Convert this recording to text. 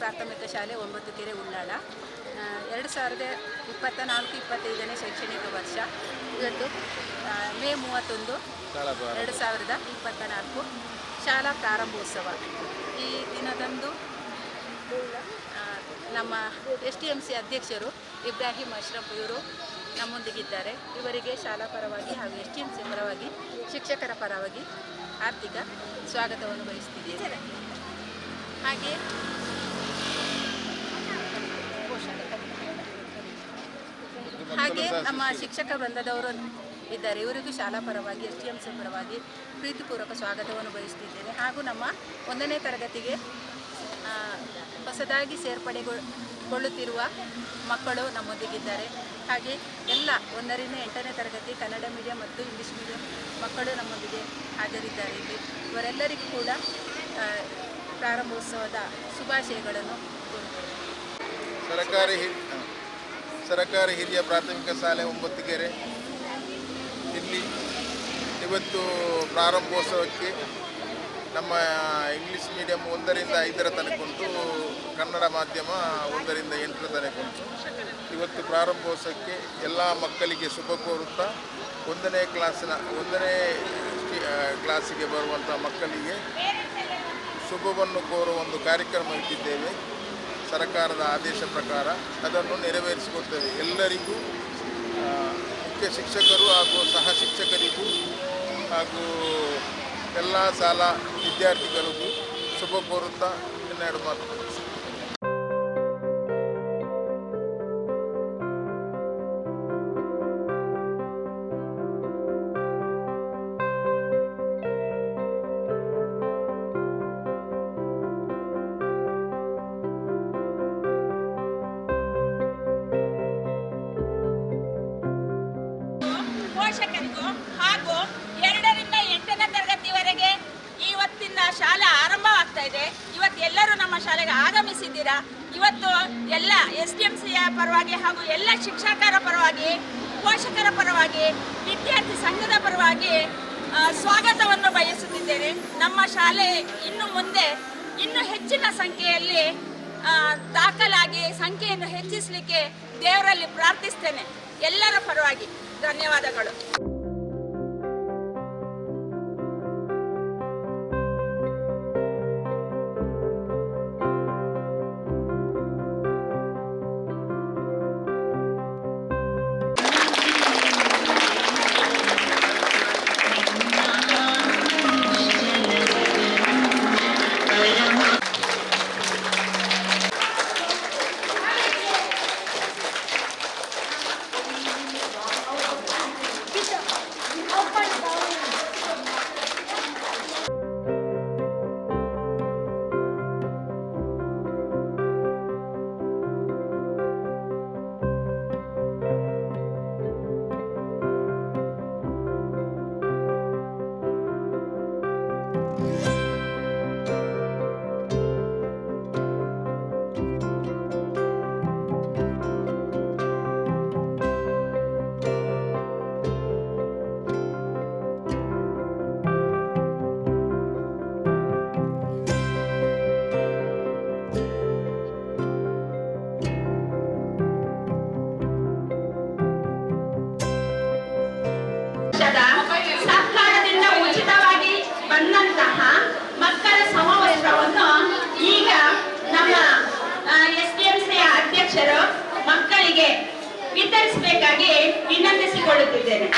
ಪ್ರಾಥಮಿಕ ಶಾಲೆ ಒಂಬತ್ತು ಕೆರೆ ಉಳ್ಳಾಳ ಎರಡು ಸಾವಿರದ ಇಪ್ಪತ್ತ ನಾಲ್ಕು, ಇಪ್ಪತ್ತೈದನೇ ಶೈಕ್ಷಣಿಕ ವರ್ಷ. ಇವತ್ತು ಮೇ ಮೂವತ್ತೊಂದು, ಎರಡು ಸಾವಿರದ ಇಪ್ಪತ್ತ ನಾಲ್ಕು ಶಾಲಾ ಪ್ರಾರಂಭೋತ್ಸವ. ಈ ದಿನದಂದು ನಮ್ಮ ಎಸ್ ಟಿ ಎಂ ಸಿ ಅಧ್ಯಕ್ಷರು ಇಬ್ರಾಹಿಂ ಅಶ್ರಫ್ ಇವರು ನಮ್ಮೊಂದಿಗಿದ್ದಾರೆ. ಇವರಿಗೆ ಶಾಲಾ ಪರವಾಗಿ ಹಾಗೂ ಎಸ್ ಟಿ ಎಂ ಸಿ ಪರವಾಗಿ, ಶಿಕ್ಷಕರ ಪರವಾಗಿ ಆರ್ಥಿಕ ಸ್ವಾಗತವನ್ನು ವಹಿಸ್ತಿದ್ದೇವೆ ಹಾಗೆ ಹಾಗೆ ನಮ್ಮ ಶಿಕ್ಷಕ ವೃಂದದವರು ಇದ್ದಾರೆ. ಇವರಿಗೂ ಶಾಲಾ ಪರವಾಗಿ, ಎಸ್ ಟಿ ಎಂ ಸಿ ಪರವಾಗಿ ಪ್ರೀತಿಪೂರ್ವಕ ಸ್ವಾಗತವನ್ನು ಬಯಸ್ತಿದ್ದೇನೆ. ಹಾಗೂ ನಮ್ಮ ಒಂದನೇ ತರಗತಿಗೆ ಹೊಸದಾಗಿ ಸೇರ್ಪಡೆಗೊಳ್ಳುತ್ತಿರುವ ಮಕ್ಕಳು ನಮ್ಮೊಂದಿಗಿದ್ದಾರೆ. ಹಾಗೆ ಎಲ್ಲ ಒಂದರಿಂದ ಎಂಟನೇ ತರಗತಿ ಕನ್ನಡ ಮೀಡಿಯಂ ಮತ್ತು ಇಂಗ್ಲೀಷ್ ಮೀಡಿಯಂ ಮಕ್ಕಳು ನಮ್ಮೊಂದಿಗೆ ಹಾಜರಿದ್ದಾರೆ. ಇಲ್ಲಿ ಇವರೆಲ್ಲರಿಗೂ ಕೂಡ ಪ್ರಾರಂಭೋತ್ಸವದ ಶುಭಾಶಯಗಳನ್ನು ಸರಕಾರಿ. ಸರಕಾರಿ ಹಿರಿಯ ಪ್ರಾಥಮಿಕ ಶಾಲೆ ಒಂಬತ್ತುಗೆರೆ. ಇಲ್ಲಿ ಇವತ್ತು ಪ್ರಾರಂಭೋತ್ಸವಕ್ಕೆ ನಮ್ಮ ಇಂಗ್ಲೀಷ್ ಮೀಡಿಯಂ ಒಂದರಿಂದ ಐದರ ತನಕ ಉಂಟು. ಕನ್ನಡ ಮಾಧ್ಯಮ ಒಂದರಿಂದ ಎಂಟರ ತನಕ ಉಂಟು. ಇವತ್ತು ಪ್ರಾರಂಭೋತ್ಸವಕ್ಕೆ ಎಲ್ಲ ಮಕ್ಕಳಿಗೆ ಶುಭ ಕೋರುತ್ತಾ ಒಂದನೇ ಕ್ಲಾಸಿನ, ಒಂದನೇ ಕ್ಲಾಸಿಗೆ ಬರುವಂಥ ಮಕ್ಕಳಿಗೆ ಶುಭವನ್ನು ಕೋರುವ ಒಂದು ಕಾರ್ಯಕ್ರಮ ಇಟ್ಟಿದ್ದೇವೆ. ಸರ್ಕಾರದ ಆದೇಶ ಪ್ರಕಾರ ಅದನ್ನು ನೆರವೇರಿಸಿಕೊಡ್ತೇವೆ. ಎಲ್ಲರಿಗೂ ಮುಖ್ಯ ಶಿಕ್ಷಕರು ಹಾಗೂ ಸಹ ಶಿಕ್ಷಕರಿಗೂ ಹಾಗೂ ಎಲ್ಲ ಶಾಲಾ ವಿದ್ಯಾರ್ಥಿಗಳಿಗೂ ಶುಭ ಕೋರುತ್ತಾ ಇನ್ನೆರಡು ಮಾತು. ಪೋಷಕರಿಗೂ ಹಾಗೂ ಎರಡರಿಂದ ಎಂಟನೇ ತರಗತಿವರೆಗೆ ಇವತ್ತಿಂದ ಶಾಲೆ ಆರಂಭವಾಗ್ತಾ ಇದೆ. ಇವತ್ತು ಎಲ್ಲರೂ ನಮ್ಮ ಶಾಲೆಗೆ ಆಗಮಿಸಿದ್ದೀರಾ? ಇವತ್ತು ಎಲ್ಲ ಎಸ್ ಡಿ ಎಂ ಸಿಯ ಪರವಾಗಿ ಹಾಗೂ ಎಲ್ಲ ಶಿಕ್ಷಕರ ಪರವಾಗಿ, ಪೋಷಕರ ಪರವಾಗಿ, ವಿದ್ಯಾರ್ಥಿ ಸಂಘದ ಪರವಾಗಿ ಸ್ವಾಗತವನ್ನು ಬಯಸುತ್ತಿದ್ದೇನೆ. ನಮ್ಮ ಶಾಲೆ ಇನ್ನು ಮುಂದೆ ಇನ್ನು ಹೆಚ್ಚಿನ ಸಂಖ್ಯೆಯಲ್ಲಿ ದಾಖಲಾಗಿ, ಸಂಖ್ಯೆಯನ್ನು ಹೆಚ್ಚಿಸಲಿಕ್ಕೆ ದೇವರಲ್ಲಿ ಪ್ರಾರ್ಥಿಸ್ತೇನೆ. ಎಲ್ಲರ ಪರವಾಗಿ. ಧನ್ಯವಾದಗಳು. ವಿದ್ಯಾರ್ಥಿನಿಯಾಗಿ ವಿನಂತಿಸಿಕೊಳ್ಳುತ್ತಿದ್ದೇನೆ.